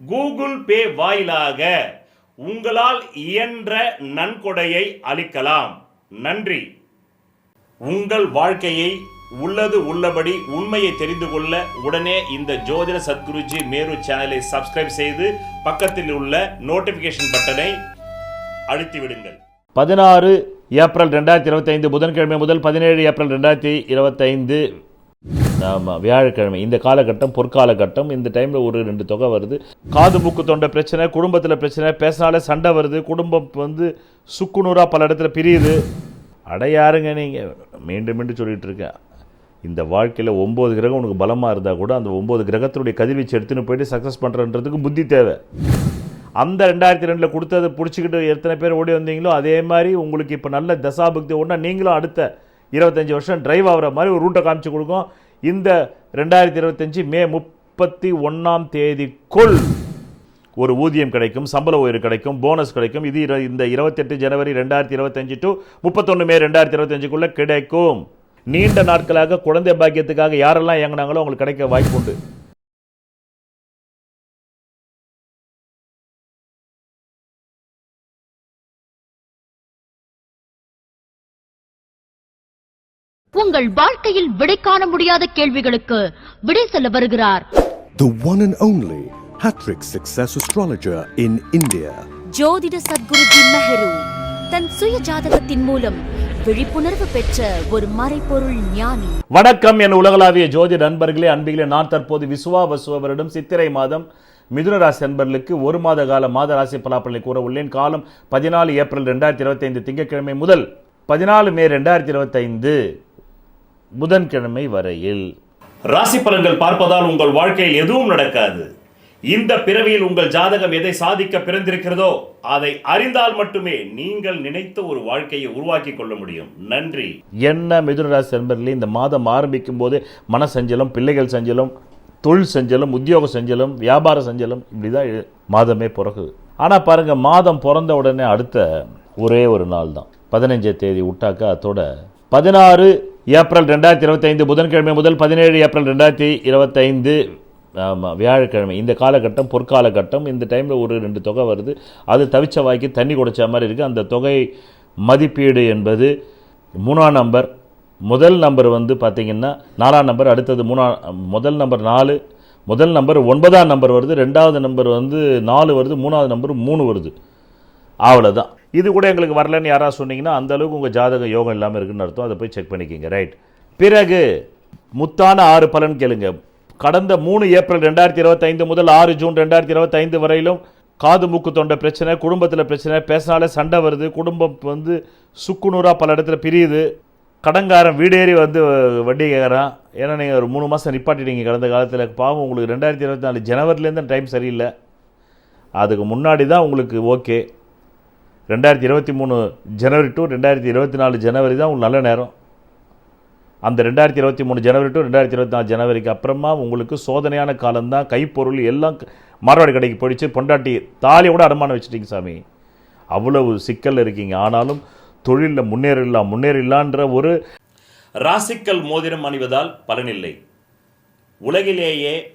Google Pay வாயிலாக உங்களால் இயன்ற நன்கொடையை அளிக்கலாம். நன்றி. உங்கள் வாழ்க்கையை உள்ளது உள்ளபடி உண்மையை தெரிந்து கொள்ள உடனே இந்த ஜோதிட சத்குருஜி மேரு சேனலை சப்ஸ்கிரைப் செய்து பக்கத்தில் உள்ள நோட்டிபிகேஷன் பட்டனை அழுத்தி விடுங்கள் பதினாறு ஏப்ரல் ரெண்டாயிரத்தி இருபத்தைந்து புதன்கிழமை முதல் பதினேழு ஏப்ரல் ரெண்டாயிரத்தி இருபத்தைந்து. ஆமாம் வியாழக்கிழமை இந்த காலகட்டம் பொற்காலகட்டம் இந்த டைமில் ஒரு ரெண்டு தொகை வருது. காது மூக்கு தொண்டை பிரச்சனை குடும்பத்தில் பிரச்சனை பேசினாலே சண்டை வருது குடும்பம் வந்து சுக்குநூறாக பல இடத்துல பிரியுது. அடையாருங்க நீங்கள் மீண்டும் மீண்டும் சொல்லிகிட்டு இருக்கேன் இந்த வாழ்க்கையில் ஒம்பது கிரகம் உனக்கு பலமாக இருந்தால் கூட அந்த ஒம்பது கிரகத்தினுடைய கதிர்வீச்சு எடுத்துன்னு போயிட்டு சக்ஸஸ் பண்ணுறன்றதுக்கு புத்தி தேவை. அந்த ரெண்டாயிரத்தி ரெண்டில் கொடுத்ததை பிடிச்சிக்கிட்டு எத்தனை பேர் ஓடி வந்தீங்களோ அதே மாதிரி உங்களுக்கு இப்போ நல்ல தசாபக்தி ஒன்றா நீங்களும் அடுத்த இருபத்தஞ்சி வருஷம் டிரைவ் ஆகிற மாதிரி ஒரு ரூட்டை காமிச்சு கொடுக்கும். இந்த ரெண்டாயிரத்தி இருபத்தஞ்சி மே முப்பத்தி ஒன்றாம் தேதிக்குள் ஒரு ஊதியம் கிடைக்கும் சம்பள உயர்வு கிடைக்கும் போனஸ் கிடைக்கும். இது இந்த இருபத்தெட்டு ஜனவரி ரெண்டாயிரத்தி இருபத்தஞ்சு டு முப்பத்தொன்று மே ரெண்டாயிரத்தி இருபத்தஞ்சுக்குள்ளே கிடைக்கும். நீண்ட நாட்களாக குழந்தை பாக்கியத்துக்காக யாரெல்லாம் இயங்கினாங்களோ அவங்களுக்கு கிடைக்க வாய்ப்பு உண்டு உங்கள் வாழ்க்கையில் விடை காண முடியாத கேள்விகளுக்கு விடை சொல்ல வருகிறார். The one and only Hattrick Success Astrologer in India. ஜோதிட சத்குருஜி மெஹரு தன் சுய ஜாதகத்தின் மூலம் விழிப்புணர்வு பெற்ற ஒரு மறைபொருள் ஞானி. வணக்கம் என் உலகளாவிய ஜோதி நண்பர்களே அன்பிகளே நான் தற்போது விசுவா வசுவ வருடம் சித்திரை மாதம் மிதுன ராசி நண்பர்களுக்கு ஒரு மாத கால மாத ராசி பலாப்பலனை கூற உள்ளேன். காலம் பதினாலு ஏப்ரல் ரெண்டாயிரத்தி இருபத்தைந்து திங்கட்கிழமை முதல் பதினாலு மே ரெண்டாயிரத்தி இருபத்தைந்து. புதன்கிழமை வரையில். ராசி பலன்கள் பார்ப்பதால் உங்கள் வாழ்க்கையில் எதுவும் நடக்காது. இந்த பிறவியில் உங்கள் ஜாதகம் எதை சாதிக்க பிறந்திருக்கிறதோ அதை அறிந்தால் மட்டுமே நீங்கள் நினைத்த ஒரு வாழ்க்கையை உருவாக்கி கொள்ள முடியும். நன்றி. என்ன மிதுன ராசி நண்பர்களே இந்த மாதம் ஆரம்பிக்கும் போது மன சஞ்சலம் பிள்ளைகள் சஞ்சலம் தொழில் சஞ்சலம் உத்தியோக சஞ்சலம் வியாபார சஞ்சலம் இப்படிதான் இ- மாதமே பிறகுது. ஆனால் பாருங்க மாதம் பிறந்த உடனே அடுத்த ஒரே ஒரு நாள் தான் பதினஞ்சாம் தேதி விட்டாக்கா அதோட பதினாறு ஏப்ரல் ரெண்டாயிரத்தி இருபத்தைந்து புதன்கிழமை முதல் பதினேழு ஏப்ரல் ரெண்டாயிரத்தி இருபத்தைந்து ஆமாம் வியாழக்கிழமை. இந்த காலகட்டம் பொற்காலகட்டம் இந்த டைமில் ஒரு ரெண்டு தொகை வருது. அது தவிச்ச வாய்க்கு தண்ணி குடைச்ச மாதிரி இருக்குது அந்த தொகை மதிப்பீடு என்பது மூணாம் நம்பர். முதல் நம்பர் வந்து பார்த்தீங்கன்னா நாலாம் நம்பர் அடுத்தது மூணாம் முதல் நம்பர் நாலு முதல் நம்பர் ஒன்பதாம் நம்பர் வருது ரெண்டாவது நம்பர் வந்து நாலு வருது மூணாவது நம்பர் மூணு வருது. அவ்வளோதான் இது கூட எங்களுக்கு வரலன்னு யாராவது சொன்னீங்கன்னா அந்தளவுக்கு உங்கள் ஜாதக யோகம் இல்லாமல் இருக்குன்னு அர்த்தம். அதை போய் செக் பண்ணிக்கிங்க. ரைட் பிறகு முத்தான ஆறு பலன் கேளுங்க. கடந்த மூணு ஏப்ரல் ரெண்டாயிரத்தி இருபத்தைந்து முதல் ஆறு ஜூன் ரெண்டாயிரத்தி இருபத்தைந்து வரையிலும் காது மூக்கு தொண்டை பிரச்சனை குடும்பத்தில் பிரச்சனை பேசினாலே சண்டை வருது குடும்பம் வந்து சுக்குநூறாக பல இடத்துல பிரியுது. கடங்காரன் வீடேறி வந்து வட்டி கேட்குறான் ஏன்னா நீங்கள் ஒரு மூணு மாதம் நிப்பாட்டிட்டீங்க கடந்த காலத்தில். பாவம் உங்களுக்கு ரெண்டாயிரத்தி இருபத்தி நாலு ஜனவரிலேருந்து டைம் சரியில்லை. அதுக்கு முன்னாடி தான் உங்களுக்கு ஓகே ரெண்டாயிரத்தி இருபத்தி மூணு ஜனவரி டு ரெண்டாயிரத்தி இருபத்தி நாலு ஜனவரி தான் உங்களுக்கு நல்ல நேரம். அந்த ரெண்டாயிரத்தி இருபத்தி மூணு ஜனவரி டு ரெண்டாயிரத்தி இருபத்தி நாலு ஜனவரிக்கு அப்புறமா உங்களுக்கு சோதனையான காலம்தான். கைப்பொருள் எல்லாம் க- மார்வாடி கடைக்கு போயிடுச்சு. பொண்டாட்டி தாலியை கூட அடமானம் வச்சுட்டீங்க சாமி. அவ்வளவு சிக்கல் இருக்கீங்க. ஆனாலும் தொழிலில் முன்னேறிடலாம் முன்னேறிடலான்ற ஒரு ராசிக்கல் மோதிரம் அணிவதால் பலனில்லை உலகிலேயே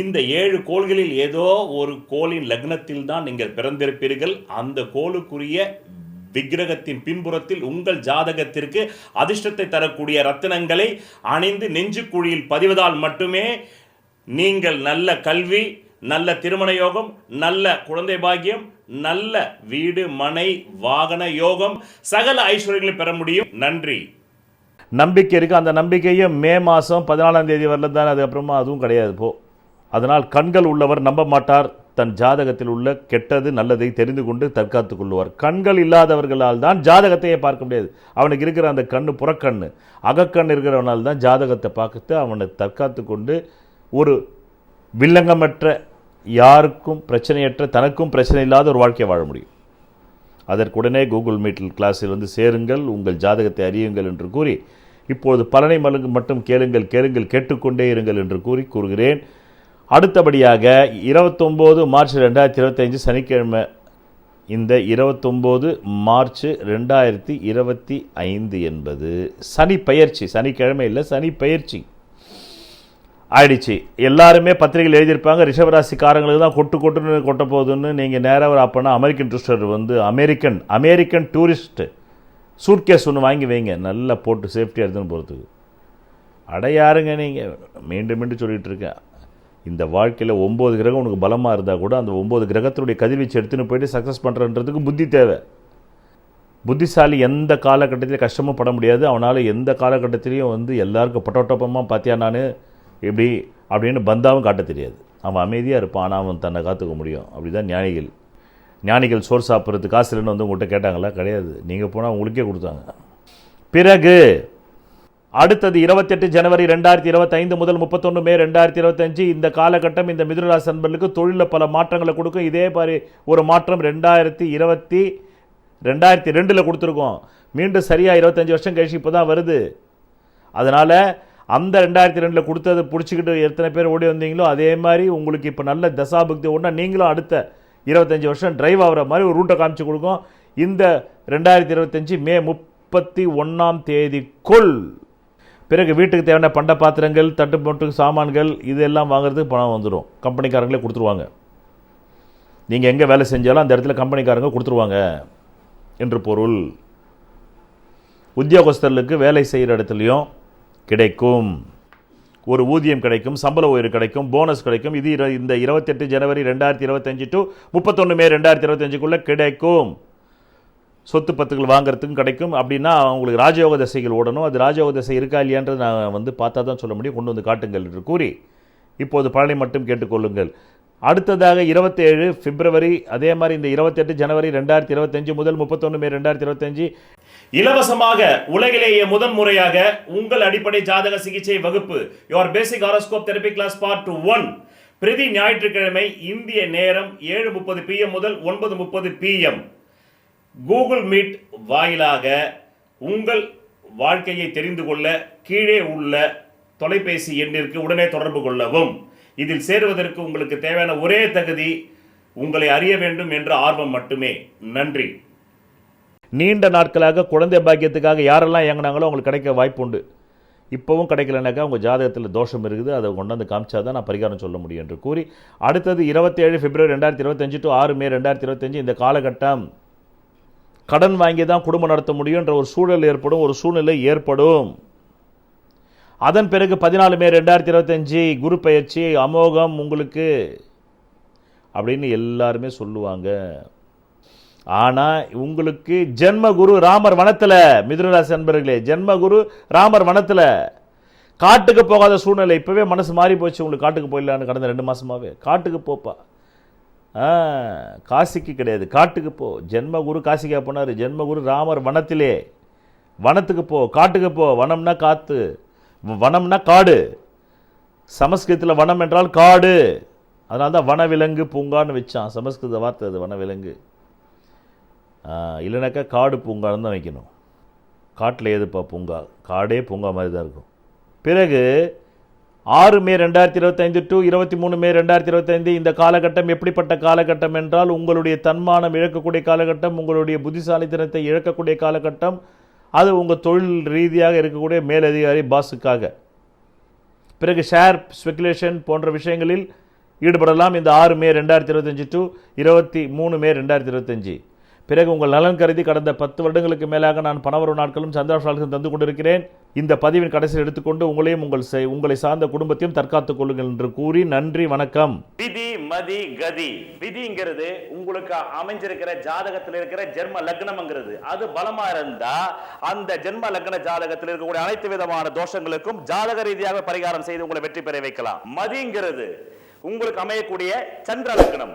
இந்த ஏழு கோள்களில் ஏதோ ஒரு கோளின் லக்னத்தில் தான் நீங்கள் பிறந்திருப்பீர்கள். அந்த கோளுக்குரிய விக்கிரகத்தின் பின்புறத்தில் உங்கள் ஜாதகத்திற்கு அதிர்ஷ்டத்தை தரக்கூடிய ரத்தினங்களை அணிந்து நெஞ்சுக்குழியில் பதிவதால் மட்டுமே நீங்கள் நல்ல கல்வி நல்ல திருமண யோகம் நல்ல குழந்தை பாக்கியம் நல்ல வீடு மனை வாகன யோகம் சகல ஐஸ்வர்யங்களை பெற முடியும். நன்றி. நம்பிக்கை இருக்குது அந்த நம்பிக்கையும் மே மாதம் பதினாலாம் தேதி வரல தானே அதுக்கப்புறமா அதுவும் கிடையாது போ. அதனால் கண்கள் உள்ளவர் நம்ப மாட்டார். தன் ஜாதகத்தில் உள்ள கெட்டது நல்லதை தெரிந்து கொண்டு தற்காத்து கொள்வார் கண்கள் இல்லாதவர்களால் தான் ஜாதகத்தையே பார்க்க முடியாது. அவனுக்கு இருக்கிற அந்த கண்ணு புறக்கண்ணு. அகக்கண் இருக்கிறவனால் தான் ஜாதகத்தை பார்த்து அவனை தற்காத்து கொண்டு ஒரு வில்லங்கமற்ற யாருக்கும் பிரச்சனையற்ற தனக்கும் பிரச்சனை இல்லாத ஒரு வாழ்க்கையை வாழ முடியும். அதற்குடனே கூகுள் மீட்டில் கிளாஸில் வந்து சேருங்கள் உங்கள் ஜாதகத்தை அறியுங்கள் என்று கூறி இப்போது பலனை மலங்கு மட்டும் கேளுங்கள் கேளுங்கள் கேட்டுக்கொண்டே இருங்கள் என்று கூறி கூறுகிறேன். அடுத்தபடியாக இருபத்தொம்போது மார்ச் ரெண்டாயிரத்தி இருபத்தஞ்சு சனிக்கிழமை இந்த இருபத்தொம்போது மார்ச் ரெண்டாயிரத்தி இருபத்தி ஐந்து என்பது சனி பயிற்சி சனிக்கிழமை இல்லை சனி பயிற்சி ஆயிடுச்சு. எல்லாருமே பத்திரிகையில் எழுதியிருப்பாங்க ரிஷபராசிக்காரங்களுக்கு தான் கொட்டு கொட்டுன்னு கொட்ட போகுதுன்னு. நீங்கள் நேராக ஒரு அப்போனா அமெரிக்கன் டூரிஸ்டர் வந்து அமெரிக்கன் அமெரிக்கன் டூரிஸ்ட்டு சூட்கேஸ் ஒன்று வாங்கி வைங்க. நல்லா போட்டு சேஃப்டியாக எடுத்துன்னு போகிறதுக்கு அட யாருங்க நீங்கள் மீண்டும் மீண்டும் சொல்லிகிட்ருக்கேன் இருக்கேன். இந்த வாழ்க்கையில் ஒம்பது கிரகம் உனக்கு பலமாக இருந்தால் கூட அந்த ஒம்பது கிரகத்தினுடைய கதிர்வீச்சு எடுத்துன்னு போயிட்டு சக்ஸஸ் பண்ணுறன்றதுக்கு புத்தி தேவை. புத்திசாலி எந்த காலகட்டத்திலையும் கஷ்டமும் பட முடியாது. அவனால் எந்த காலகட்டத்திலையும் வந்து எல்லாருக்கும் பட்டோட்டப்பமாக பார்த்தியா நான்? இப்படி அப்படின்னு பந்தாவும் காட்ட தெரியாது. அவன் அமைதியாக இருப்பான். ஆனால் அவன் தன்னை காத்துக்க முடியும். அப்படி தான் ஞானிகள். ஞானிகள் சோறு சாப்பிட்றது காசு இல்லைன்னு வந்து உங்கள்கிட்ட கேட்டாங்களா? கிடையாது. நீங்கள் போனால் உங்களுக்கே கொடுத்தாங்க. பிறகு அடுத்தது இருபத்தெட்டு ஜனவரி ரெண்டாயிரத்தி இருபத்தைந்து முதல் முப்பத்தொன்று மே ரெண்டாயிரத்தி இருபத்தஞ்சு இந்த காலகட்டம் இந்த மிதுனராசி நண்பர்களுக்கு தொழிலில் பல மாற்றங்களை கொடுக்கும். இதே மாதிரி ஒரு மாற்றம் ரெண்டாயிரத்தி இருபத்தி ரெண்டாயிரத்தி ரெண்டில் கொடுத்துருக்கோம். மீண்டும் சரியாக இருபத்தஞ்சி வருஷம் கழிச்சு இப்போ தான் வருது. அதனால் அந்த ரெண்டாயிரத்தி ரெண்டில் கொடுத்தது பிடிச்சிக்கிட்டு எத்தனை பேர் ஓடி வந்தீங்களோ அதே மாதிரி உங்களுக்கு இப்போ நல்ல தசாபக்தி ஒன்றா நீங்களும் அடுத்த இருபத்தஞ்சி வருஷம் டிரைவ் ஆகிற மாதிரி ஒரு ரூட்டை காமிச்சு கொடுக்கும். இந்த ரெண்டாயிரத்தி இருபத்தஞ்சி மே முப்பத்தி ஒன்றாம் தேதிக்குள். பிறகு வீட்டுக்கு தேவையான பண்ட பாத்திரங்கள் தட்டு போட்டு சாமான்கள் இதெல்லாம் வாங்குறதுக்கு பணம் வந்துடும் கம்பெனிக்காரங்களே கொடுத்துருவாங்க. நீங்கள் எங்கே வேலை செஞ்சாலும் அந்த இடத்துல கம்பெனிக்காரங்க கொடுத்துருவாங்க. என்று பொருள். உத்தியோகஸ்தர்களுக்கு வேலை செய்கிற இடத்துலையும் கிடைக்கும். ஒரு ஊதியம் கிடைக்கும் சம்பள உயர்வு கிடைக்கும் போனஸ் கிடைக்கும். இது இந்த இருபத்தெட்டு ஜனவரி ரெண்டாயிரத்தி இருபத்தஞ்சு டு முப்பத்தொன்று மே ரெண்டாயிரத்தி இருபத்தஞ்சுக்குள்ளே கிடைக்கும். சொத்து பத்துகள் வாங்குறதுக்கும் கிடைக்கும். அப்படின்னா அவங்களுக்கு ராஜயோக தசைகள் ஓடணும். அது ராஜயோக தசை இருக்கா இல்லையான்றது நான் வந்து பார்த்தா தான் சொல்ல முடியும். கொண்டு வந்து காட்டுங்கள் என்று கூறி இப்போது பலனை மட்டும் கேட்டுக்கொள்ளுங்கள். அடுத்ததாக இருபத்தேழு பிப்ரவரி அதே மாதிரி இந்த இருபத்தெட்டு ஜனவரி ரெண்டாயிரத்தி இருபத்தஞ்சு முதல் முப்பத்தொன்று மே ரெண்டாயிரத்தி இருபத்தஞ்சு இலவசமாக உலகிலேயே முதன் முறையாக உங்கள் அடிப்படை ஜாதக சிகிச்சை வகுப்பு your basic horoscope therapy class part one பிரதி ஞாயிற்றுக்கிழமை இந்திய நேரம் ஏழு முப்பது பிஎம் முதல் ஒன்பது முப்பது பிஎம் கூகுள் மீட் வாயிலாக உங்கள் வாழ்க்கையை தெரிந்து கொள்ள கீழே உள்ள தொலைபேசி எண்ணிற்கு உடனே தொடர்பு கொள்ளவும். இதில் சேருவதற்கு உங்களுக்கு தேவையான ஒரே தகுதி உங்களை அறிய வேண்டும் என்ற ஆர்வம் மட்டுமே. நன்றி. நீண்ட நாட்களாக குழந்தை பாக்கியத்துக்காக யாரெல்லாம் இயங்குனாங்களோ அவங்களுக்கு கிடைக்க வாய்ப்பு உண்டு இப்போவும் கிடைக்கலனாக்கா உங்கள் ஜாதகத்தில் தோஷம் இருக்குது. அதை கொண்டாந்து காமிச்சா தான் நான் பரிகாரம் சொல்ல முடியும் என்று கூறி அடுத்தது இருபத்தேழு பிப்ரவரி ரெண்டாயிரத்தி இருபத்தஞ்சு டு ஆறு மே ரெண்டாயிரத்தி இருபத்தஞ்சு இந்த காலகட்டம் கடன் வாங்கி தான் குடும்பம் நடத்த முடியுன்ற ஒரு சூழல் ஏற்படும் ஒரு சூழ்நிலை ஏற்படும். அதன் பிறகு பதினாலு மே ரெண்டாயிரத்தி இருபத்தஞ்சி குரு பயிற்சி அமோகம் உங்களுக்கு அப்படின்னு எல்லாருமே சொல்லுவாங்க. ஆனால் உங்களுக்கு ஜென்மகுரு ராமர் வனத்தில் மிதுனராசி அன்பர்களே ஜென்மகுரு ராமர் வனத்தில் காட்டுக்கு போகாத சூழ்நிலை இப்போவே மனசு மாறி போச்சு உங்களுக்கு காட்டுக்கு போயிடலான்னு கடந்த ரெண்டு மாதமாகவே காட்டுக்கு போப்பா. காசிக்கு கிடையாது. காட்டுக்கு போ. ஜென்மகுரு காசிக்கா போனார். ஜென்மகுரு ராமர் வனத்திலே. வனத்துக்கு போ. காட்டுக்கு போ. வனம்னா காற்று வனம்னா காடு. சமஸ்கிருதத்தில் வனம் என்றால் காடு. அதனால தான் வனவிலங்கு பூங்கான்னு வச்சான். சமஸ்கிருத வார்த்தை அது வனவிலங்கு. இல்லைனாக்கா காடு பூங்கான்னு தான் வைக்கணும். காட்டில் எதுப்பா பூங்கா? காடே பூங்கா மாதிரி தான் இருக்கும். பிறகு ஆறு மே ரெண்டாயிரத்தி இருபத்தைந்து டு இருபத்தி மூணு மே ரெண்டாயிரத்தி இருபத்தைந்து இந்த காலகட்டம் எப்படிப்பட்ட காலகட்டம் என்றால் உங்களுடைய தன்மானம் இழக்கக்கூடிய காலகட்டம் உங்களுடைய புத்திசாலித்தனத்தை இழக்கக்கூடிய காலகட்டம் அது உங்கள் தொழில் ரீதியாக இருக்கக்கூடிய மேலதிகாரி பாஸுக்காக. பிறகு ஷேர் ஸ்பெகுலேஷன் போன்ற விஷயங்களில் ஈடுபடலாம். இந்த ஆறு மே ரெண்டாயிரத்தி இருபத்தஞ்சி டு இருபத்தி மூணு மே ரெண்டாயிரத்தி இருபத்தஞ்சி பிறகு உங்கள் நலன் கருதி கடந்த பத்து வருடங்களுக்கு மேலாக நான் பணவரவு நாட்களும் சந்திராஷ்டாலும் தந்து கொண்டிருக்கிறேன். இந்த பதிவின் கடைசியில் எடுத்துக்கொண்டு உங்களையும் உங்கள் உங்களை சார்ந்த குடும்பத்தையும் தற்காத்துக் கொள்ளுங்கள் என்று கூறி நன்றி வணக்கம். விதி மதி கதி. விதிங்கிறது உங்களுக்கு அமைஞ்சிருக்கிற ஜாதகத்தில் இருக்கிற ஜென்ம லக்னம்ங்கிறது. அது பலமா இருந்தா அந்த ஜென்ம லக்ன ஜாதகத்தில் இருக்கக்கூடிய அனைத்து விதமான தோஷங்களுக்கும் ஜாதக ரீதியாக பரிகாரம் செய்து உங்களை வெற்றி பெற வைக்கலாம். மதிங்கிறது உங்களுக்கு அமையக்கூடிய சந்திர லக்னம்.